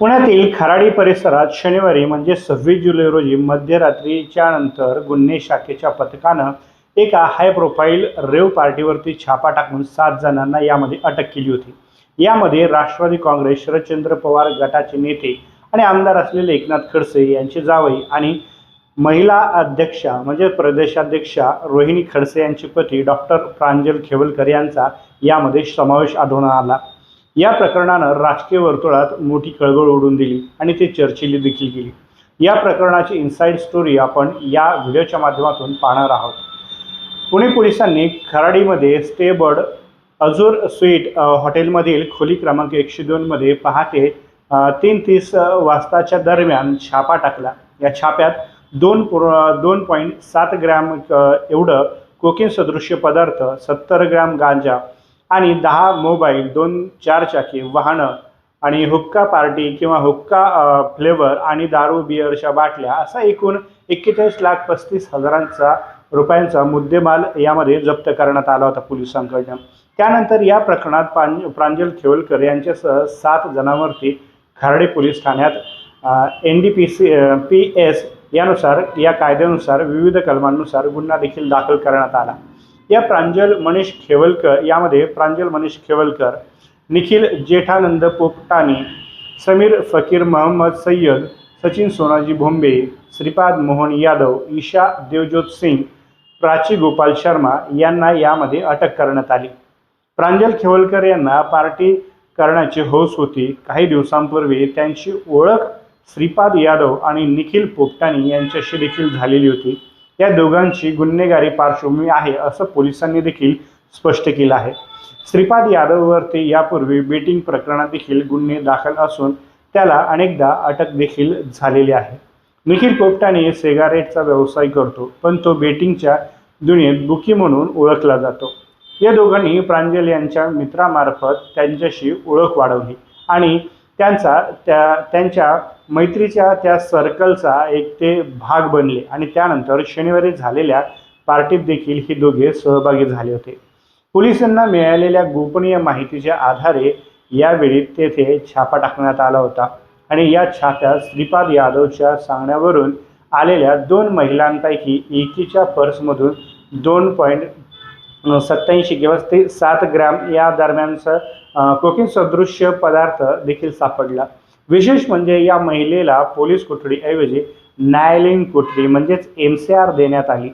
पुण्यातील खराडी परिसरात शनिवारी म्हणजे सव्वीस जुलै रोजी मध्यरात्रीच्या नंतर गुन्हे शाखेच्या पथकानं एका हाय प्रोफाईल रेव पार्टीवरती छापा टाकून सात जणांना यामध्ये अटक केली होती. यामध्ये राष्ट्रवादी काँग्रेस शरदचंद्र पवार गटाचे नेते आणि आमदार असलेले एकनाथ खडसे यांचे जावई आणि महिला अध्यक्षा म्हणजे प्रदेशाध्यक्षा रोहिणी खडसे यांचे पती डॉक्टर प्रांजल खेवलकर यांचा यामध्ये समावेश आढळून आला. या प्रकरणानं राजकीय वर्तुळात मोठी कळबळ उडून दिली आणि ते चर्चेली देखील गेली. या प्रकरणाची इन्साईड स्टोरी आपण या व्हिडिओच्या माध्यमातून पाहणार आहोत. पुणे पोलिसांनी खराडीमध्ये स्टे बर्ड अजूर स्वीट हॉटेलमधील खोली क्रमांक एकशे दोनमध्ये पहाटे तीन तीस वाजताच्या दरम्यान छापा टाकला. या छाप्यात दोन पुर दोन पॉईंट सात ग्रॅम एवढं कोकिन सदृश्य पदार्थ सत्तर ग्रॅम गांजा आणि दहा मोबाईल दोन चारचाकी वाहनं आणि हुक्का पार्टी किंवा हुक्का फ्लेवर आणि दारू बिअरच्या बाटल्या असा एकूण एक्केचाळीस लाख पस्तीस हजारांचा रुपयांचा मुद्देमाल यामध्ये जप्त करण्यात आला होता पोलिसांकडनं. त्यानंतर या प्रकरणात पांज प्रांजल खेवलकर यांच्यासह सात जणांवरती खारडे पोलीस ठाण्यात N D P C P S यानुसार या कायद्यानुसार विविध कलमांनुसार गुन्हा देखील दाखल करण्यात आला. या प्रांजल मनीष खेवलकर यामध्ये प्रांजल मनीष खेवलकर निखिल जेठानंद पोपटानी समीर फकीर मोहम्मद सय्यद सचिन सोनाजी भोंबे श्रीपाद मोहन यादव ईशा देवज्योत सिंग प्राची गोपाल शर्मा यांना यामध्ये अटक करण्यात आली. प्रांजल खेवलकर यांना पार्टी करण्याची हौस होती. काही दिवसांपूर्वी त्यांची ओळख श्रीपाद यादव आणि निखिल पोपटाणी यांच्याशी देखील झालेली होती. या दोघांची गुन्हेगारी पार्श्वभूमी आहे असं पोलिसांनी देखील स्पष्ट केलं आहे. श्रीपाद यादववरती यापूर्वी बेटिंग प्रकरणात देखील गुन्हे दाखल असून त्याला अनेकदा अटक देखील झालेली आहे. निखिल पोपटाने सिगारेटचा व्यवसाय करतो पण तो बेटिंगच्या दुनियेत बुकी म्हणून ओळखला जातो. या दोघांनी प्रांजल यांच्या मित्रामार्फत त्यांच्याशी ओळख वाढवली आणि त्यांचा त्या त्यांच्या मैत्रीच्या त्या सर्कलचा एक ते भाग बनले. आणि त्यानंतर शनिवारी झालेल्या पार्टीत देखील हे दोघे सहभागी झाले होते. पोलिसांना मिळालेल्या गोपनीय माहितीच्या आधारे यावेळी तेथे छापा टाकण्यात आला होता. आणि या छाप्यात श्रीपाद यादवच्या सांगण्यावरून आलेल्या दोन महिलांपैकी एकीच्या पर्समधून दोन पॉईंट सत्याऐंशी किंवा ते सात ग्रॅम या दरम्यानचं कोकीन सदृश्य पदार्थ देखील सापडला. विशेष म्हणजे या महिलेला पोलीस कोठडीऐवजी न्यायालयीन कोठडी म्हणजेच एम सी आर देण्यात आली.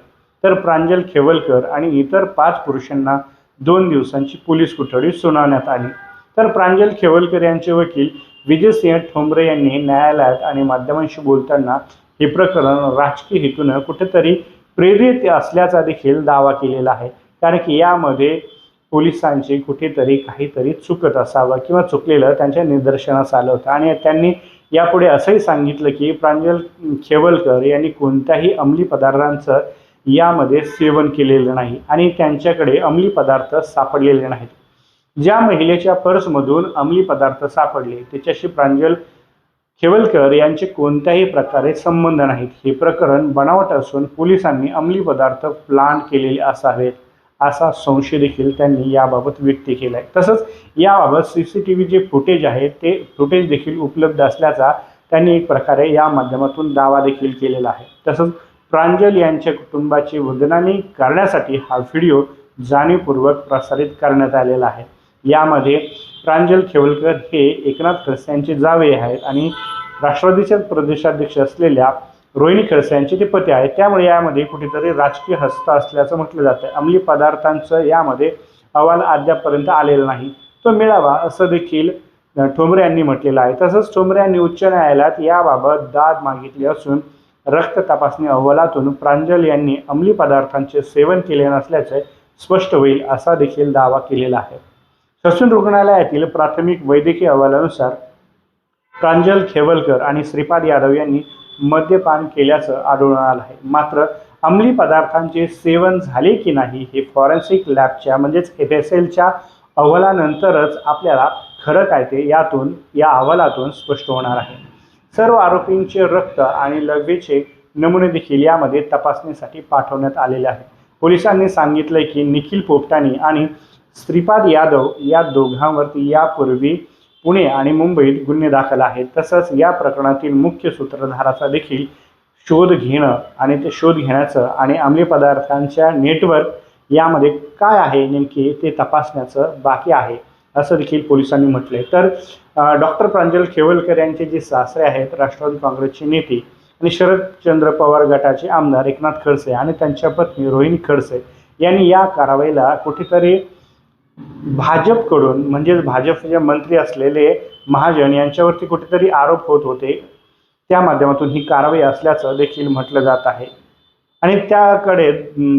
तर प्रांजल खेवलकर आणि इतर पाच पुरुषांना दोन दिवसांची पोलीस कोठडी सुनावण्यात आली. तर प्रांजल खेवलकर यांचे वकील विजयसिंह ठोंबरे यांनी न्यायालयात आणि माध्यमांशी बोलताना हे प्रकरण राजकीय हेतूनं कुठेतरी प्रेरित असल्याचा देखील दावा केलेला आहे. कारण की यामध्ये पोलिसांची कुठेतरी काहीतरी चुकत असावं किंवा चुकलेलं त्यांच्या निदर्शनास आलं होतं. आणि त्यांनी यापुढे असंही सांगितलं की प्रांजल खेवलकर यांनी कोणत्याही अंमली पदार्थांचं यामध्ये सेवन केलेलं नाही आणि त्यांच्याकडे अंमली पदार्थ सापडलेले नाहीत. ज्या महिलेच्या पर्समधून अंमली पदार्थ सापडले त्याच्याशी प्रांजल खेवलकर यांचे कोणत्याही प्रकारे संबंध नाहीत. हे प्रकरण बनावट असून पोलिसांनी अंमली पदार्थ प्लांट केलेले असावेत. असा संशय देखील त्यांनी याबाबत व्यक्त केला आहे तसंच याबाबत सी सी टी व्ही जे फुटेज आहे ते फुटेज देखील उपलब्ध असल्याचा त्यांनी एक प्रकारे या माध्यमातून दावा देखील केलेला आहे. तसंच प्रांजल यांच्या कुटुंबाची वदनानी करण्यासाठी हा व्हिडिओ जाणीवपूर्वक प्रसारित करण्यात आलेला आहे. यामध्ये प्रांजल खेवलकर हे एकनाथ खडसे यांचे जावे आहेत आणि राष्ट्रवादीचे प्रदेशाध्यक्ष असलेल्या रोहिणी खडसे यांचे ते पती आहेत त्यामुळे यामध्ये कुठेतरी राजकीय हस्त असल्याचं म्हटलं जातं अंमली पदार्थांचं यामध्ये अहवाल अद्यापपर्यंत आलेला नाही. तो मिळावा असं देखील ठोंबरे यांनी म्हटलेलं आहे. तसंच ठोंबरे यांनी उच्च न्यायालयात याबाबत दाद मागितली असून रक्त तपासणी अहवालातून प्रांजल यांनी अंमली पदार्थांचे सेवन केले नसल्याचे स्पष्ट होईल असा देखील दावा केलेला आहे. ससून रुग्णालयातील प्राथमिक वैद्यकीय अहवालानुसार प्रांजल खेवलकर आणि श्रीपाद यादव यांनी मद्यपान केल्याचं आढळून आलं आहे. मात्र अंमली पदार्थांचे सेवन झाले की नाही हे फॉरेन्सिक लॅबच्या म्हणजेच एफ एस एलच्या अहवालानंतरच आपल्याला खरं काय ते यातून या अहवालातून स्पष्ट होणार आहे. सर्व आरोपींचे रक्त आणि लघवीचे नमुने देखील यामध्ये तपासणीसाठी पाठवण्यात आलेले आहे पोलिसांनी सांगितलं की निखिल पोपटानी आणि श्रीपाद यादव या दोघांवरती यापूर्वी पुणे आणि मुंबईत गुन्हे दाखल आहेत. तसंच या प्रकरणातील मुख्य सूत्रधाराचा देखील शोध घेणं आणि ते शोध घेण्याचं आणि अंमली पदार्थांच्या नेटवर्क यामध्ये काय आहे नेमके ते तपासण्याचं बाकी आहे असं देखील पोलिसांनी म्हटले तर डॉक्टर प्रांजल खेवलकर यांचे जे सासरे आहेत राष्ट्रवादी काँग्रेसचे नेते आणि शरदचंद्र पवार गटाचे आमदार एकनाथ खडसे आणि त्यांच्या पत्नी रोहिणी खडसे यांनी या कारवाईला कुठेतरी भाजपकडून म्हणजेच भाजपचे मंत्री असलेले महाजन यांच्यावरती कुठेतरी आरोप होत होते. त्या माध्यमातून ही कारवाई असल्याचं देखील म्हटलं जात आहे. आणि त्याकडे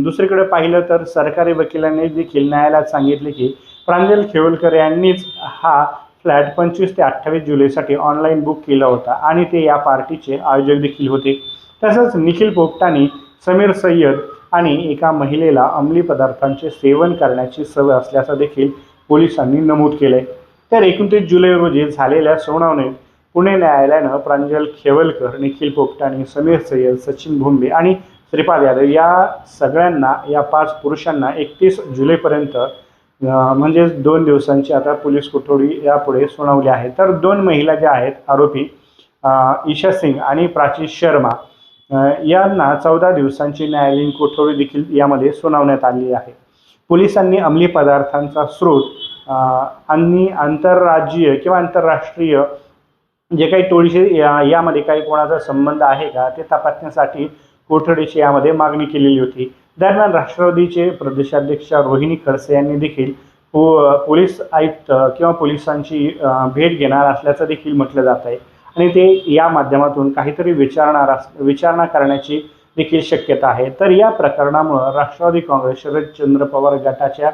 दुसरीकडे पाहिलं तर सरकारी वकिलांनी देखील न्यायालयात सांगितले की प्रांजल खेवलकर यांनीच हा फ्लॅट पंचवीस ते अठ्ठावीस जुलैसाठी ऑनलाईन बुक केला होता आणि ते या पार्टीचे आयोजक देखील होते. तसंच निखिल पोपटानी समीर सय्यद आणि एका महिलेला अंमली पदार्थांचे सेवन करण्याची सवय असल्याचं देखील पोलिसांनी नमूद केलंय. तर एकोणतीस जुलै रोजी झालेल्या सुनावणीत पुणे न्यायालयानं प्रांजल खेवलकर निखिल पोपटाणी समीर सय्यद सचिन भोंबे आणि श्रीपाद यादव या सगळ्यांना या पाच पुरुषांना एकतीस जुलैपर्यंत म्हणजेच दोन दिवसांची आता पोलीस कोठडी यापुढे सुनावली आहे. तर दोन महिला ज्या आहेत आरोपी ईशा सिंग आणि प्राची शर्मा यांना चौदा दिवसांची न्यायालयीन कोठडी देखील यामध्ये सुनावण्यात आली आहे. पोलिसांनी अंमली पदार्थांचा स्रोत आणि आंतरराज्यीय किंवा आंतरराष्ट्रीय जे काही टोळीशी या यामध्ये काही कोणाचा संबंध आहे का ते तपासण्यासाठी कोठडीची यामध्ये मागणी केलेली होती. दरम्यान राष्ट्रवादीचे प्रदेशाध्यक्ष रोहिणी खडसे यांनी देखील पो पोलीस आयुक्त किंवा पोलिसांची भेट घेणार असल्याचं देखील म्हटलं जात आहे. आणि ते या माध्यमातून काहीतरी विचारणार विचारणा करण्याची देखील शक्यता आहे. तर या प्रकरणामुळं राष्ट्रवादी काँग्रेस शरदचंद्र पवार गटाच्या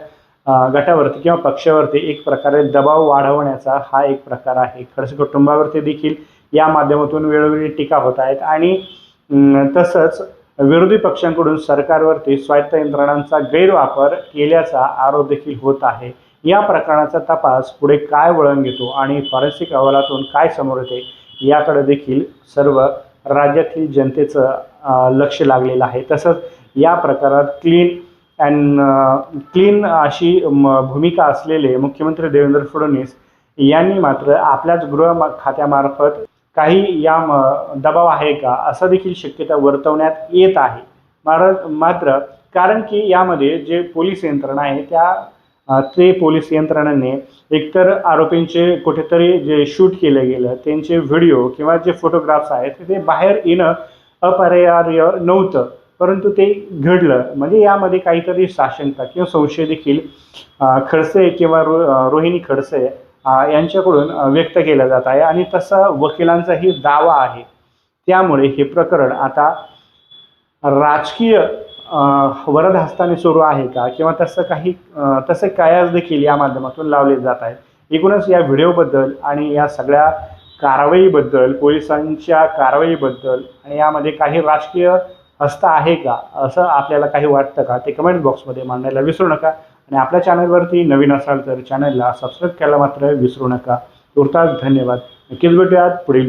गटावरती किंवा पक्षावरती एक प्रकारे दबाव वाढवण्याचा हा एक प्रकार आहे. खडसे कुटुंबावरती देखील या माध्यमातून वेळोवेळी टीका होत आहेत आणि तसंच विरोधी पक्षांकडून सरकारवरती स्वायत्त यंत्रणांचा गैरवापर केल्याचा आरोप देखील होत आहे. या प्रकरणाचा तपास पुढे काय वळण घेतो आणि फॉरेन्सिक अहवालातून काय समोर येते याकडे देखील सर्व राज्यातील जनतेचं लक्ष लागलेलं आहे. तसंच या प्रकारात क्लीन अँड क्लीन अशी म- भूमिका असलेले मुख्यमंत्री देवेंद्र फडणवीस यांनी मात्र आपल्याच गृह खात्यामार्फत काही या म- दबाव आहे का असं देखील शक्यता वर्तवण्यात येत आहे. मार मात्र कारण की यामध्ये जे पोलीस यंत्रणा आहे त्या ते पोलीस यंत्रणांनी एकतर आरोपींचे कुठेतरी जे शूट केलं गेलं त्यांचे व्हिडिओ किंवा जे फोटोग्राफ्स आहेत ते बाहेर येणं अपरिहार्य नव्हतं. परंतु ते घडलं. म्हणजे यामध्ये काहीतरी साशंका किंवा संशय देखील खडसे किंवा रो रोहिणी खडसे यांच्याकडून व्यक्त केला जात आहे. आणि तसा वकिलांचाही दावा आहे. त्यामुळे हे प्रकरण आता राजकीय वरद हस्ताने सुरू आहे का? किंवा तसं काही तसे कयास देखील या माध्यमातून लावले जात आहेत. एकूणच या व्हिडिओबद्दल आणि या सगळ्या कारवाईबद्दल पोलिसांच्या कारवाईबद्दल आणि यामध्ये काही राजकीय हस्त आहे का? असं आपल्याला काही वाटतं का? ते कमेंट बॉक्समध्ये मांडायला विसरू नका. आणि आपल्या चॅनलवरती नवीन असाल तर चॅनलला सबस्क्राईब करायला मात्र विसरू नका. तुर्तास धन्यवाद. नक्कीच भेटूयात पुढील